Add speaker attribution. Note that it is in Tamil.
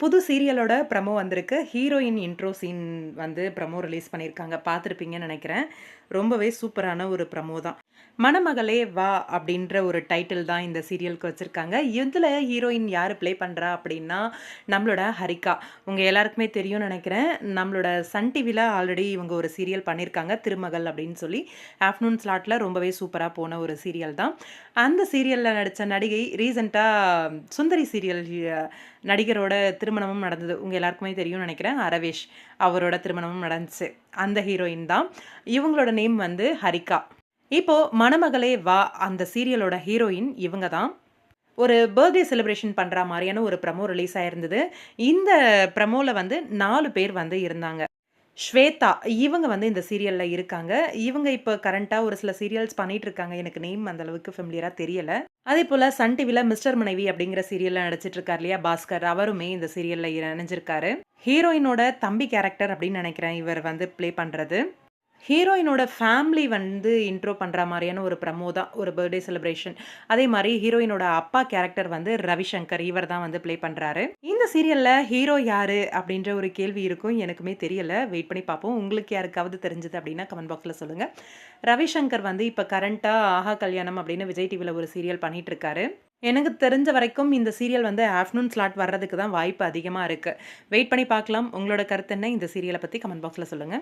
Speaker 1: புது சீரியலோட ப்ரமோ வந்திருக்கு. ஹீரோயின் இன்ட்ரோ சீன் வந்து ப்ரமோ ரிலீஸ் பண்ணியிருக்காங்க. பார்த்துருப்பீங்கன்னு நினைக்கிறேன். ரொம்பவே சூப்பரான ஒரு ப்ரமோ தான். மணமகளே வா அப்படின்ற ஒரு டைட்டில் தான் இந்த சீரியலுக்கு வச்சுருக்காங்க. இதில் ஹீரோயின் யார் ப்ளே பண்ணுறா அப்படின்னா நம்மளோட ஹரிகா. உங்கள் எல்லாருக்குமே தெரியும்னு நினைக்கிறேன். நம்மளோட சன் டிவியில் ஆல்ரெடி இவங்க ஒரு சீரியல் பண்ணியிருக்காங்க. திருமகள் அப்படின்னு சொல்லி. ஆஃப்டர்நூன் ஸ்லாட்டில் ரொம்பவே சூப்பராக போன ஒரு சீரியல் தான். அந்த சீரியலில் நடித்த நடிகை ரீசெண்டாக சுந்தரி சீரியல் நடிகரோட திருமணமும் நடந்தது. உங்கள் எல்லாருக்குமே தெரியும்னு நினைக்கிறேன். அரவேஷ் அவரோட திருமணமும் நடந்துச்சு. அந்த ஹீரோயின் தான். இவங்களோட நேம் வந்து ஹரிகா. இப்போ மணமகளே வா அந்த சீரியலோட ஹீரோயின் இவங்க தான். ஒரு பர்த்டே செலிப்ரேஷன் பண்ணுற மாதிரியான ஒரு ப்ரமோ ரிலீஸ் ஆயிருந்தது. இந்த ப்ரமோவில் வந்து நாலு பேர் வந்து இருந்தாங்க. ஸ்வேதா இவங்க வந்து இந்த சீரியலில் இருக்காங்க. இவங்க இப்போ கரண்ட்டாக ஒரு சில சீரியல்ஸ் பண்ணிட்டு இருக்காங்க எனக்கு நேம் அந்த அளவுக்கு ஃபெமிலியராக தெரியலை. அதே போல் சன் டிவியில் மிஸ்டர் மனைவி அப்படிங்கிற சீரியலில் நடிச்சிட்டு இருக்கார் இல்லையா? பாஸ்கர் அவருமே இந்த சீரியலில் இணைஞ்சிருக்காரு. ஹீரோயினோட தம்பி கேரக்டர் அப்படின்னு நினைக்கிறேன் இவர் வந்து ப்ளே பண்ணுறது ஹீரோயினோட ஃபேமிலி வந்து இன்ட்ரோ பண்ணுற மாதிரியான ஒரு ப்ரமோ தான் ஒரு பர்த்டே செலிப்ரேஷன் அதே மாதிரி ஹீரோயினோட அப்பா கேரக்டர் வந்து ரவிசங்கர் இவர் தான் வந்து ப்ளே பண்ணுறாரு இந்த சீரியலில் ஹீரோ யார் அப்படின்ற ஒரு கேள்வி இருக்கும் எனக்குமே தெரியல. வெயிட் பண்ணி பார்ப்போம். உங்களுக்கு யாருக்காவது தெரிஞ்சது அப்படின்னா கமெண்ட் பாக்ஸில் சொல்லுங்கள் ரவிசங்கர் வந்து இப்போ கரண்ட்டாக ஆஹா கல்யாணம் அப்படின்னு விஜய் டிவியில் ஒரு சீரியல் பண்ணிகிட்ருக்காரு எனக்கு தெரிஞ்ச வரைக்கும் இந்த சீரியல் வந்து ஆஃப்டர்நூன் ஸ்லாட் வர்றதுக்கு தான் வாய்ப்பு அதிகமாக இருக்குது வெயிட் பண்ணி பார்க்கலாம். உங்களோட கருத்து என்ன? இந்த சீரியலை பற்றி கமெண்ட் பாக்ஸில் சொல்லுங்கள்